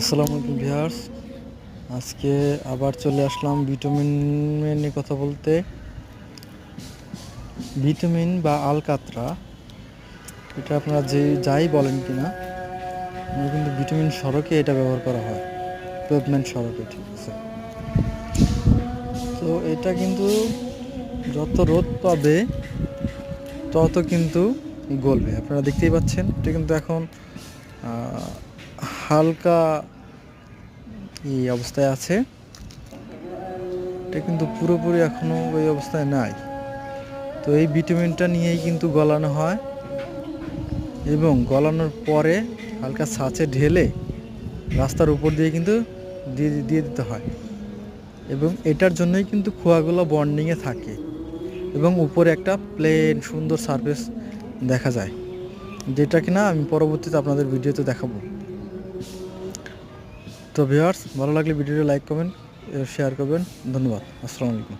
আসসালামু আলাইকুম ভিউয়ার্স। আজকে আবার চলে আসলাম ভিটামিন নিয়ে কথা বলতে। ভিটামিন বা আলকাতরা, এটা আপনারা যে যাই বলেন কিনা আমরা কিন্তু ভিটামিন সড়কে এটা ব্যবহার করা হয়। পেভমেন্ট সড়কে, ঠিক আছে। তো এটা কিন্তু যত রোদ পাবে, তত কিন্তু গলবে। আপনারা দেখতেই পাচ্ছেন, এটা কিন্তু এখন হালকা এই অবস্থায় আছে। এটা কিন্তু পুরোপুরি এখনও ওই অবস্থায় নাই। তো এই ভিটামিনটা নিয়েই কিন্তু গলানো হয় এবং গলানোর পরে হালকা ছাঁচে ঢেলে রাস্তার উপর দিয়ে কিন্তু দিয়ে দিয়ে দিতে হয় এবং এটার জন্যই কিন্তু খোয়াগুলো বন্ডিংয়ে থাকে এবং উপরে একটা প্লেন সুন্দর সারফেস দেখা যায়। যেটা কিনা আমি পরবর্তীতে আপনাদের ভিডিওতে দেখাবো। তো ভিউয়ার্স ভালো লাগলে ভিডিওটা লাইক করবেন শেয়ার করবেন ধন্যবাদ আসসালামু আলাইকুম